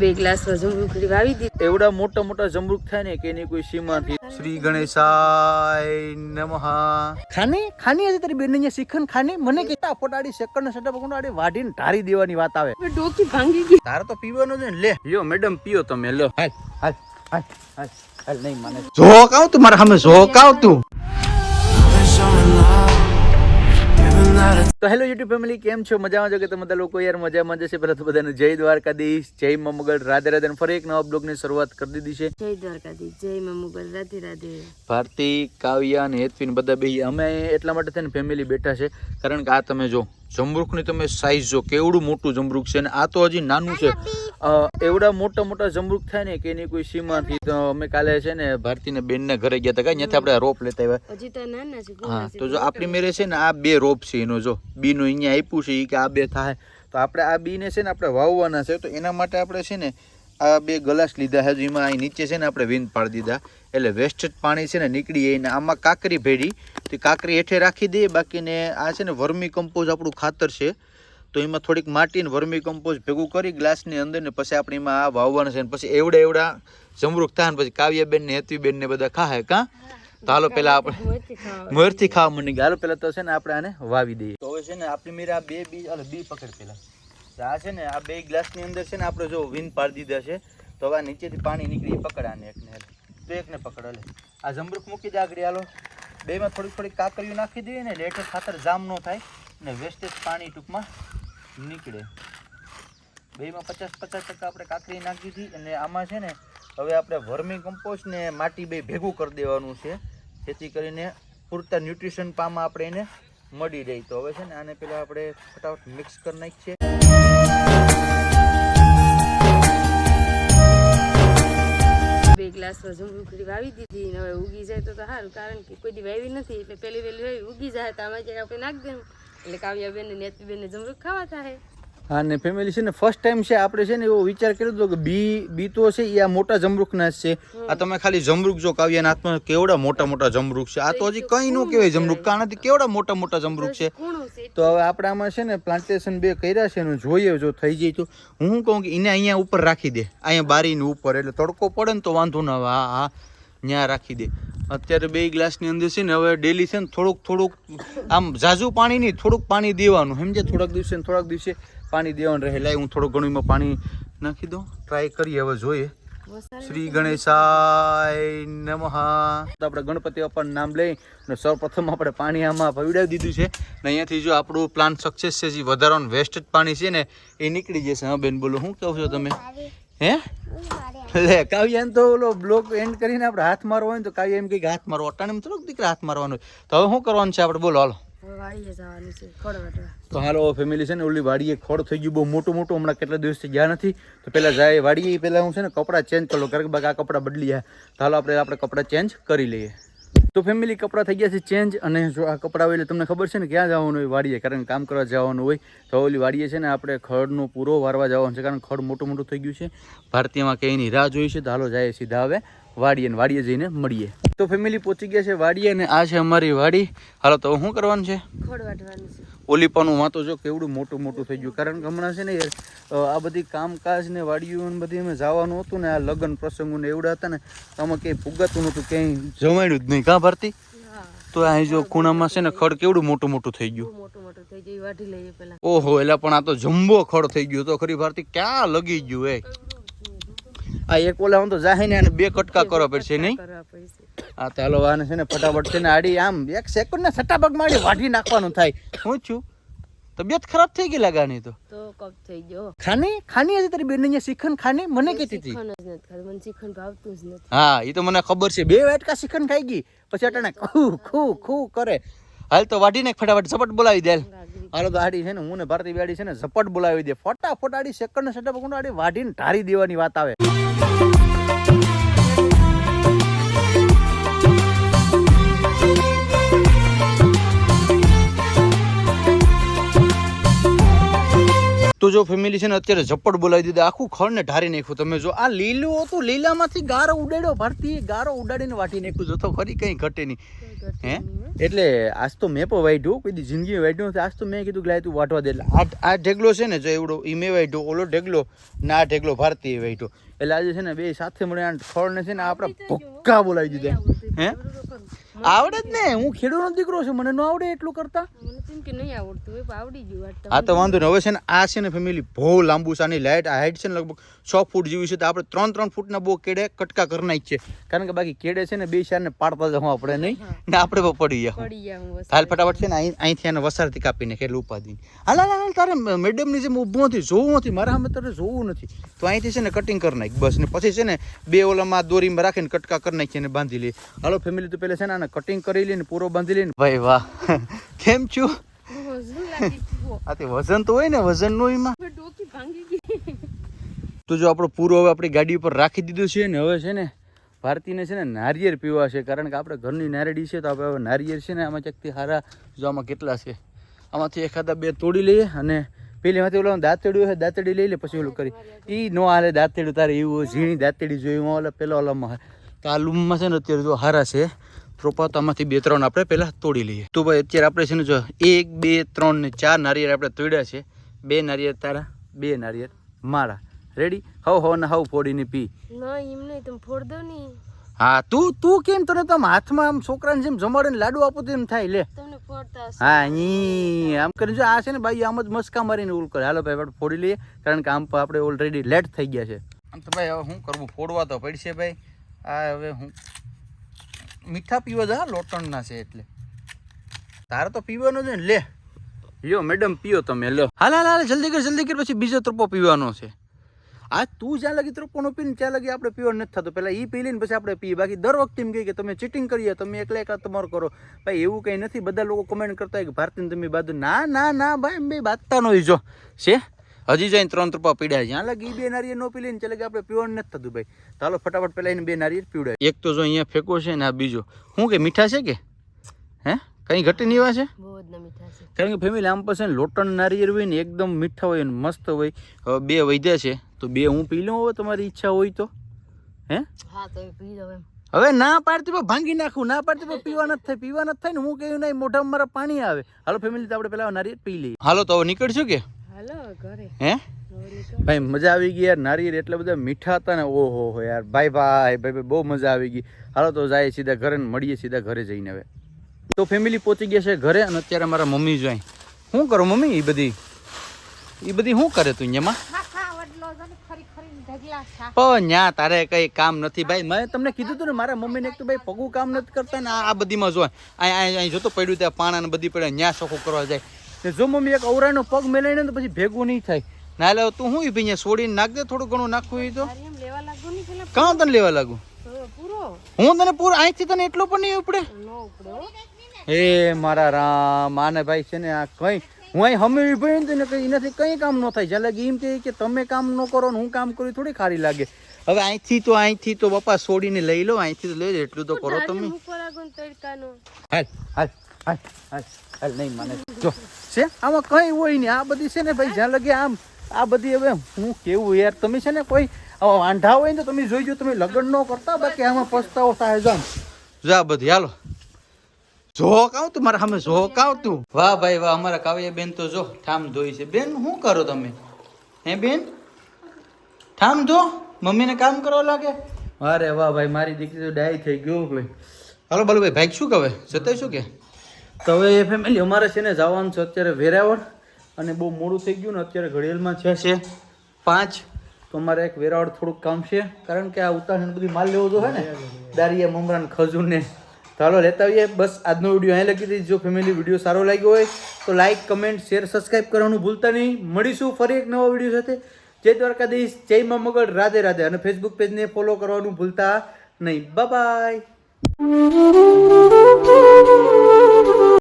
બે ગ્લાસ જમરૂખ વાવી દીધી. એવડા મોટા મોટા જમરૂખ થાય ને કે એની કોઈ સીમા નથી શ્રી ગણેશાય નમઃ. ખાની ખાની આજે તારી બેન અહીંયા શિખન ખાની? મને કેતા ફોટાડી સેકન્ડ સેટઅપ કોણાડી વાઢીને ઢારી દેવાની વાત આવે. ડોકી ભાંગી ગઈ. તારે તો પીવાનો છે ને લે. લ્યો મેડમ પીઓ તમે લ્યો. હાલ હાલ હાલ હાલ હાલ નહીં મને. જોકાવ આવ તું મારા સામે જોકાવ તું. તો હેલો યુટ્યુબ ફેમિલી કેમ છો? મજામાં છો કે તમે બધા લોકો યાર મજામાં જશે પહેલા તો બધાને જય દ્વારકાધીશ જય મા મગળ રાધે રાધે. ફરી એક નવા બ્લોગની શરૂઆત કરી દીધી છે. જય દ્વારકાધીશ જય મા મુગલ રાધે રાધે. ભારતી કાવ્યા અને હેતવીન બધા બે અમે એટલા માટે થઈને ફેમિલી બેઠા છે. કારણ કે આ તમે જો જમરૂખની તમે સાઇઝ જો કેવડું મોટું જમરૂખ છે અને આ તો હજી નાનું છે. એવડા મોટા મોટા જમરૂખ થાય ને કે એની કોઈ સીમા નથી તો અમે કાલે છે ને ભારતીને બેનને ઘરે ગયા હતા કાંઈ? ત્યાંથી આપણે રોપ લેતા આવ્યા. હજી તો નાના છે હા તો જો આપણી મેરે છે ને આ બે રોપ છે એનો જો. બીનું અહીંયા આપ્યું છે એ કે આ બે થાય. તો આપણે આ બીને છે ને આપણે વાવવાના છે તો એના માટે આપણે છે ને આ બે ગ્લાસ લીધા છે જેમાં અહીં નીચે છે ને આપણે વિંદ પાડી દીધા. એટલે વેસ્ટેજ પાણી છે ને નીકળી જાય ને આમાં કાકરી ભેડી તો કાકરી હેઠે રાખી દઈએ બાકીને આ છે ને વર્મી કમ્પોઝ આપણું ખાતર છે. તો એમાં થોડીક માટી ને વર્મી કમ્પોઝ ભેગું કરી ગ્લાસની અંદર ને પછી આપણે એમાં આ વાવવાનું છે ને પછી એવડા એવડા જમરૂખ થાય ને પછી કાવ્યાબેન ને હેતવીબેન ને બધા ખાય કાં? તો હાલો પેલા આપણે મોરથી ખાવા. મને હાલો પેલા તો છે ને આપણે આને વાવી દઈએ. તો હવે છે ને આપણી મીરા આ બે બી અલ બી પકડ પેલા. આ છે ને આ બે ગ્લાસની અંદર છે ને આપણે જો વિન પાડી દીધા છે. તો હવે નીચેથી પાણી નીકળી પકડાને એકને. તો એકને પકડ લે આ જમરૂખ મૂકી દે આગળ, હાલો. બેમાં થોડીક થોડીક કાકરીઓ નાખી દઈએ ને લેટર ખાતર જામ ન થાય ને વેસ્ટેજ પાણી ટૂંકમાં નીકળે. બેમાં પચાસ પચાસ ટકા આપણે કાકરી નાખી હતી અને આમાં છે ને, હવે આપણે વર્મી કમ્પોસ્ટ ને માટી બે ભેગું કરી દેવાનું છે. જેથી કરીને પૂરતા ન્યુટ્રિશન પામાં આપણે એને મળી રહી. તો હવે છે ને, આને પેલા આપણે ફટાફટ મિક્સ કરી નાખીએ. બે ગ્લાસ જમરૂખડી વાવી દીધી ને હવે ઉગી જાય તો સારું, કારણ કે કોઈ દી વાવી નથી, એટલે પેલી વહેલી વાવી ઉગી જાય, તો આમાં જાય આપણે નાખી દેવું. એટલે કાવ્યાબેન ને નેતબેન ને જમરૂખ ખાવા થાય હા ને ફેમિલી છે ને ફર્સ્ટ ટાઈમ છે, આપણે છે ને એવો વિચાર કર્યો હતો કે બી બી તો છે એ આ મોટા જમરૂખના જ છે. આ તમે ખાલી જમરૂખ જો કાવ્યાના હાથમાં કેવડા મોટા મોટા જમરૂખ છે? આ તો હજી કંઈ ન કહેવાય જમરૂખ કાનાથી કેવડા મોટા મોટા જમરૂખ છે? તો હવે આપણે આમાં છે ને પ્લાન્ટેશન બે કર્યા છે, એનું જોઈએ જો થઈ જાય તો. હું કહું કે એને અહીંયા ઉપર રાખી દે. અહીંયા બારીની ઉપર, એટલે તડકો પડે ને તો વાંધો ના હા હા ત્યાં રાખી દે. અત્યારે બે ગ્લાસની અંદર છે ને, હવે ડેલી છે ને, થોડુંક થોડુંક, આમ ઝાઝું પાણી નહીં, થોડુંક પાણી દેવાનું. સમજે થોડાક દિવસે થોડાક દિવસે પાણી દેવાનું રહે. લાય હું થોડું ઘણું પાણી નાખી દઉં. ટ્રાય કરીએ હવે જોઈએ. શ્રી ગણેશાય નમઃ. તો આપણે ગણપતિ બાપાનું નામ લઈ અને સૌપ્રથમ આપણે પાણી આમાં પીવડાવી દીધું છે. ને અહીંયાથી જો આપણું પ્લાન સક્સેસ છે જે વધારાનું જ પાણી છે ને એ નીકળી જશે. હા બેન બોલો શું કહો છો તમે? હે? લે એમ તો ઓલો બ્લોક એન્ડ કરીને આપણે હાથ મારવો હોય તો કાવ્ય એમ કંઈક હાથ મારવો અટાણે થોડોક દીકરા હાથ મારવાનો હોય. તો હવે શું કરવાનું છે આપણે? બોલો હાલો. તો હાલો ફેમિલી છે ને, ઓલી વાડીએ ખોડ થઈ ગયું. બહુ મોટું મોટું, હમણાં કેટલા દિવસથી ગયા નથી. તો પહેલાં જાય વાડીએ પહેલાં હું છે ને, કપડાં ચેન્જ કરી. કારણ કે આ કપડાં બદલી જાય. તો હાલો, આપણે આપણે કપડાં ચેન્જ કરી લઈએ. તો ફેમિલી કપડાં થઈ ગયા છે ચેન્જ અને જો આ કપડાં હોય એટલે તમને ખબર છે ને, ક્યાં જવાનું હોય વાડીએ? કારણ કે કામ કરવા જવાનું હોય. તો ઓલી વાડીએ છે ને, આપણે ખડનો પૂરો વારવા જવાનું છે, કારણ ખડ મોટું મોટું થઈ ગયું છે. ભારતીયમાં કંઈની રાહ જોઈ છે. તો હાલો જાય સીધા હવે. વાડીએ વાડીએ જઈને મળીએ. તો ફેમિલી પહોંચી ગયા છે વાડીએ અને આ છે અમારી વાડી. હાલો તો શું કરવાનું છે? ઓલીપાનું વાતો જો કેવડું મોટું મોટું થઈ ગયું. કારણ કે હમણાં છે ને યાર આ બધી કામકાજ ને વાડીઓ ને બધી અમે જવાનું હતું ને આ લગ્ન પ્રસંગો ને એવડા હતા ને આમાં ક્યાંય ફુગાતું નહોતું ક્યાંય જમાડ્યું જ નહીં. કાં ભરતી? તો અહીં જો ખૂણામાં છે ને ખડ કેવડું મોટું મોટું થઈ ગયું. ઓહો એટલે પણ આ તો જમ્બો ખડ થઈ ગયો. તો ખરી ભારતી ક્યાં લગી ગયું એ? આ એક ઓલા હું તો જાહીને અને બે કટકા કરવા પડશે નહીં? આ તો હાલો આને છે ને ફટાફટ છે ને આડી આમ એક સેકન્ડ ને સટાબક મારી વાઢી નાખવાનું થાય. હું છું? તબિયત ખરાબ થઈ ગઈ લાગાની તો? તો કબ થઈ ગયો. ખાની? ખાની હતી તારી બેન ને શિખંડ ખાની? મને કહેતી હતી. મને શીખણ ભાવતું જ નથી. હા એ તો મને ખબર છે. બે વાટકા શિખંડ ખાઈ ગઈ. પછી અટાણે ખુ ખુ ખુ કરે. હાલ તો વાટીને ફટાફટ ઝપટ બોલાવી દે. હાલ. તો આડી છે ને હું ને ભારતી બેડી છે ને ઝપટ બોલાવી દે. ફટાફટ આડી સેકન્ડ સેટઅપ કોણ આડી વાઢીને ઢારી દેવાની વાત આવે. તો તો જો ફેમિલી છે ને અત્યારે ઝપ્પડ બોલાવી દીધા આખું ખડને ઢારી નાખ્યું. તમે જો આ લીલું હતું લીલામાંથી ગારો ઉડાડ્યો ભારતી ગારો ઉડાડીને વાટી નાખ્યું. જો તો ખરી કંઈ ઘટે નહીં. હે? એટલે આજ તો મેં પણ વાઢ્યું કોઈ જિંદગીમાં વાઢ્યું નથી. આજ તો મેં કીધું કે લાય તું વાટવા દે. એટલે આ આ ઢેગલો છે ને જો એવડો એ મેં વાઢ્યો. ઓલો ઢેગલો ના આ ઢેગલો ભારતીય વાઢ્યો. એટલે આજે છે ને બે સાથે મળે ખડને છે ને આપણે ભક્કા બોલાવી દીધા. હે? આવડે જ ને. હું ખેડૂતનો દીકરો છું. મને ન આવડે એટલું કરતા. કે નહીં આવડતું હોય આવડી ગયું આ હા તો વાંધો નહીં. હવે છે ને આ છે ને ફેમિલી બહુ લાંબુ છે. આની લાઇટ આ હાઈટ છે ને લગભગ છ ફૂટ જેવી છે. તો આપણે ત્રણ ત્રણ ફૂટના બહુ કેડે કટકા કરી નાખીએ. કારણ કે બાકી કેડે છે ને બે ચારને પાડતા જવું આપણે નહીં. ને આપણે પણ પડી ગયા હાલ ફટાફટ છે ને અહીં અહીંથી એને વસારથી કાપીને ખેલ ઉપાધી. હાલ હાલ હાલ તારે મેડમની જેમ ઊભું નથી જોવું નથી. મારા સામે તારે જોવું નથી. તો અહીંથી છે ને કટિંગ કરી નાખ બસ. ને પછી છે ને બે ઓલામાં દોરીમાં રાખીને કટકા કરી નાખીએ ને બાંધી લઈએ. હાલો ફેમિલી તો પહેલાં છે ને કટિંગ કરી લઈને પૂરો બાંધી લઈને. ભાઈ વાહ. કેમ છું? ઓહો, શું લાગી ગયું? આ તે વજન તો હોય ને વજનનું એમાં. ડોકી ભાંગી ગઈ. તો જો આપણો પૂરો હવે આપણી ગાડી ઉપર રાખી દીધું છે ને હવે છે ને ભારતીને છે ને નારિયેળ પીવા છે કારણ કે આપણે ઘરની નારેડી છે તો આપણે હવે નારિયેળ છે ને આમાં ચકતી હારા જો આમાં કેટલા છે. આમાંથી એખાદા બે તોડી લઈએ અને પેલી માંથી ઓલા દાંતેડું હોય દાંતેડી લઈ લે પછી ઓલું કરી. એ નો હાલે દાંતેડું તારે એવું ઝીણી દાંતેડી જોયું એમાં ઓલા પેલા ઓલામાં. તો આ લૂમમાં છે ને અત્યારે જો હારા છે. પ્રોપર તો આમાંથી બે ત્રણ આપણે પહેલાં તોડી લઈએ. તો ભાઈ અત્યારે આપણે છે ને જો એક બે ત્રણ ને ચાર નારિયેળ આપણે તોડ્યા છે. બે નારિયેળ તારા બે નારિયેળ મારા. રેડી હવ હવ ને હવ ફોડીને પી. ના એમ નહીં તમે ફોડ દો ની હા તું તું કેમ તને તો આમ હાથમાં આમ છોકરાને જેમ જમાડે ને લાડુ આપો તેમ એમ થાય લે. તમને ફોડતા હશે. હા ઈ આમ કરીને જો આ છે ને ભાઈ આમ જ મસ્કા મારીને ઉલ કરે. હાલો ભાઈ આપણે ફોડી લઈએ કારણ કે આમ આપણે ઓલરેડી લેટ થઈ ગયા છે. આમ તો ભાઈ હવે શું કરવું? ફોડવા તો પડશે ભાઈ. આ હવે હું મીઠા પીવા જા લોટણના છે એટલે. તારે તો પીવાનો છે ને લે. લ્યો મેડમ પીઓ તમે લો હાલ હાલ હાલ જલ્દી કર જલ્દી કર પછી બીજો ત્રપો પીવાનો છે. આ તું જ્યાં લગી ત્રપોનો પીને ત્યાં લગી આપણે પીવાનું નથી થતું. પહેલાં એ પી લઈને પછી આપણે પીએ. બાકી દર વખતે એમ કહે કે તમે ચીટિંગ કરીએ તમે એકલા એકલા તમારું કરો. ભાઈ એવું કંઈ નથી. બધા લોકો કમેન્ટ કરતા હોય કે ભારતીને તમે બાજુ ના ના ના ભાઈ બે બાજતા નો જો. છે? હજી જઈને ત્રણ ત્રપા પીડ્યા જ્યાં લગી બે નારિયેળ નો પી લઈને ચાલે કે આપણે પીવાનું નથી થતું ભાઈ. ચાલો ફટાફટ પેલા એને બે નારિયેળ પીવડાય એક તો જો અહીંયા ફેંકો છે ને આ બીજો. શું કે મીઠા છે કે? હે? કંઈ ઘટી નહીં છે? છે. કારણ કે ફેમિલી આમ પાસે લોટણ નારિયેળ હોય ને એકદમ મીઠા હોય ને મસ્ત હોય. હવે બે વૈદ્યા છે તો બે હું પી લઉં હવે તમારી ઈચ્છા હોય તો? હે? હા તો પી દો હવે ના પાડતી પણ ભાંગી નાખું ના પાડતી પણ પીવા નથી થાય. પીવા નથી થાય ને હું કહ્યું નહીં મોઢામાં મારા પાણી આવે. હાલો ફેમિલી તો આપણે પેલા નારિયેળ પી લઈએ. હાલો તો હવે નીકળશું કે? હાલો હે? ભાઈ, મજા આવી ગઈ યાર. નારિયેળ એટલા બધા મીઠા હતા ને, ઓહો હો યાર. ભાઈ ભાઈ ભાઈ બહુ મજા આવી ગઈ. હાલો તો જાય સીધા ઘરે મળીએ સીધા ઘરે જઈને હવે. તો ફેમિલી પહોંચી ગયા છે ઘરે અને અત્યારે મારા મમ્મી જોઈ શું કરો મમ્મી એ બધી? એ બધી શું કરે તું અહીંયામાં પણ તારે કઈ કામ નથી ભાઈ. મેં તમને કીધું હતું ને, મારા મમ્મીને એક તો ભાઈ પગું કામ નથી કરતા ને, આ બધીમાં જો અહીં અહીં જોતો પડ્યું ત્યાં પાણા ને બધી પડે ન્યા ચોખ્ખું કરવા જાય. ને જો મમ્મી એક અવરાનો પગ મેલાઈને તો પછી ભેગું નહીં થાય. ના લે તું હું ભાઈ છોડીને નાખ દે થોડું ઘણું નાખવું હોય તો. કાં તને લેવા લાગુ? પૂરો. હું તને પૂરો અહીંથી તને એટલો પણ નહીં ઉપડે? નો ઉપડે હે. મારા રામ આને ભાઈ છે ને આ કઈ હું અહીં હમી ભાઈ ને કઈ એનાથી કઈ કામ ન થાય. જ્યાં લગી એમ કહે કે તમે કામ ન કરો ને હું કામ કરું થોડી ખારી લાગે. હવે અહીંથી તો અહીંથી તો બાપા છોડીને લઈ લો અહીંથી તો લઈ લો એટલું તો કરો તમે. હાલ હાલ હાલ હાલ. હાલ નહીં મને. જો છે? આમાં કઈ હોય નહીં. આ બધી છે ને ભાઈ જ્યાં લગે આમ આ બધી હવે હું કેવું યાર તમે છે ને કોઈ આવા વાંઢા હોય ને તો તમે જોઈજો તમે લગ્ન ન કરતા બાકી આમાં પસ્તાવો થાય જામ જા બધી હાલો. ઝોક આવતું મારા સામે ઝોક આવતું. વાહ ભાઈ વાહ અમારા કાવ્ય બેન તો જો ઠામ ધોઈ છે. બેન શું કરો તમે? હે બેન? ઠામ ધો. મમ્મીને કામ કરવા લાગે? અરે વાહ ભાઈ મારી દીકરી તો ડાય થઈ ગયો ભાઈ. હાલો બોલો ભાઈ ભાઈ શું કહે જતા શું કે? તો હવે ફેમિલી અમારે છે ને જવાનું છે અત્યારે વેરાવળ અને બહુ મોડું થઈ ગયું ને અત્યારે ઘડિયાળમાં છે છે પાંચ. તો અમારે એક વેરાવળ થોડુંક કામ છે. કારણ કે આ ઉતાવળ બધી માલ લેવો તો હોય ને દારિયા મમરાન ખજૂર ને તો હાલો લેતા આવીએ. બસ આજનો વીડિયો અહીં લખી દઈશ. જો ફેમિલી વીડિયો સારો લાગ્યો હોય તો લાઈક કમેન્ટ શેર સબસ્ક્રાઈબ કરવાનું ભૂલતા નહીં. મળીશું ફરી એક નવા વીડિયો સાથે. જય દ્વારકાધીશ, જય મા મગળ રાધે રાધે. અને ફેસબુક પેજને ફોલો કરવાનું ભૂલતા નહીં. બાય